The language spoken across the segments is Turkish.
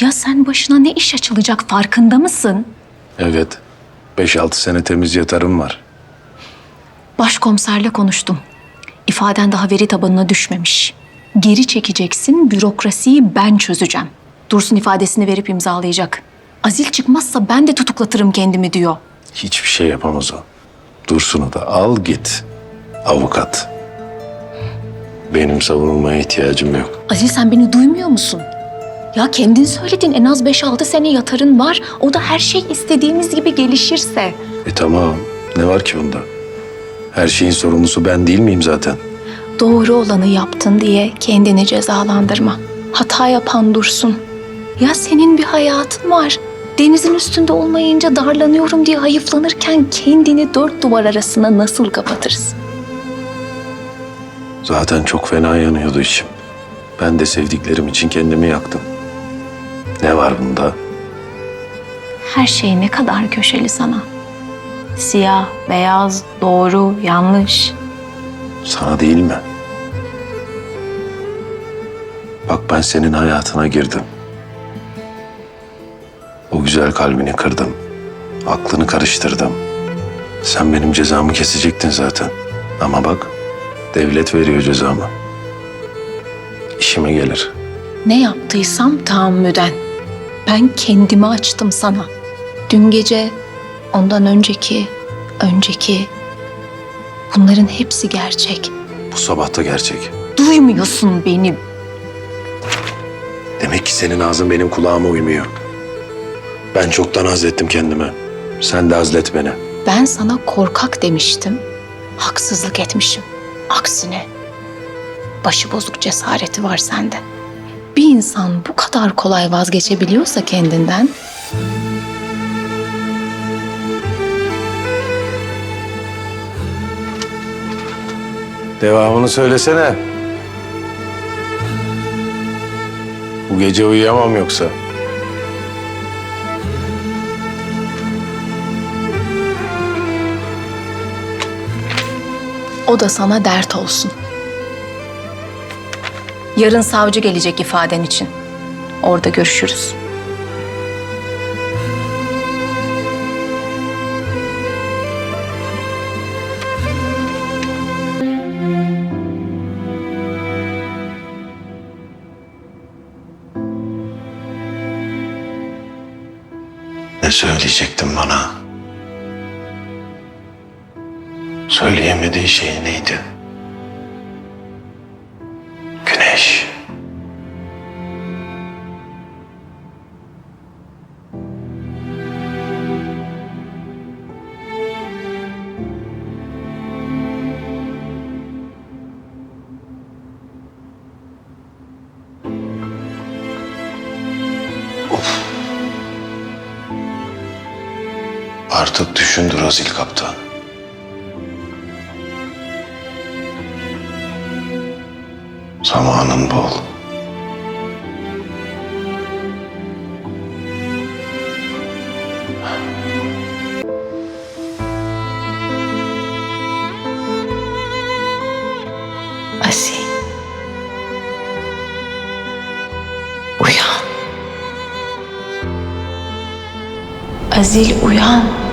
Ya sen başına ne iş açılacak farkında mısın? Evet. 5-6 sene temiz yatarım var. Başkomiserle konuştum. İfaden daha veri tabanına düşmemiş. Geri çekeceksin, bürokrasiyi ben çözeceğim. Dursun ifadesini verip imzalayacak. Azil çıkmazsa ben de tutuklatırım kendimi diyor. Hiçbir şey yapamaz o. Dursun'u da al git. Avukat. Benim savunulmaya ihtiyacım yok. Azil sen beni duymuyor musun? Ya kendin söyledin en az 5-6 sene yatarın var. O da her şey istediğimiz gibi gelişirse. E tamam. Ne var ki bunda? Her şeyin sorumlusu ben değil miyim zaten? Doğru olanı yaptın diye kendini cezalandırma. Hata yapan dursun. Ya senin bir hayatın var. Denizin üstünde olmayınca darlanıyorum diye hayıflanırken kendini dört duvar arasına nasıl kapatırsın? Zaten çok fena yanıyordu içim. Ben de sevdiklerim için kendimi yaktım. Ne var bunda? Her şey ne kadar köşeli sana. Siyah, beyaz, doğru, yanlış. Sana değil mi? Bak ben senin hayatına girdim. O güzel kalbini kırdım. Aklını karıştırdım. Sen benim cezamı kesecektin zaten. Ama bak devlet veriyor cezamı. İşime gelir. Ne yaptıysam tahammüden. Ben kendimi açtım sana. Dün gece, ondan önceki, önceki. Bunların hepsi gerçek. Bu sabah da gerçek. Duymuyorsun beni. Demek ki senin ağzın benim kulağıma uymuyor. Ben çoktan hazlettim kendime. Sen de hazlet beni. Ben sana korkak demiştim. Haksızlık etmişim. Aksine başı bozuk cesareti var sende. Bir insan bu kadar kolay vazgeçebiliyorsa kendinden Devamını söylesene. Bu gece uyuyamam yoksa. o da sana dert olsun. Yarın savcı gelecek ifaden için. Orada görüşürüz. Ne söyleyecektin bana? Söyleyemediği şey neydi? Artık düşündür Azil Kaptan. Zamanın bol. Asil. Azil uyan.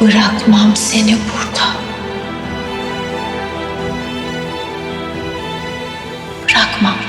Bırakmam seni burada. Bırakmam.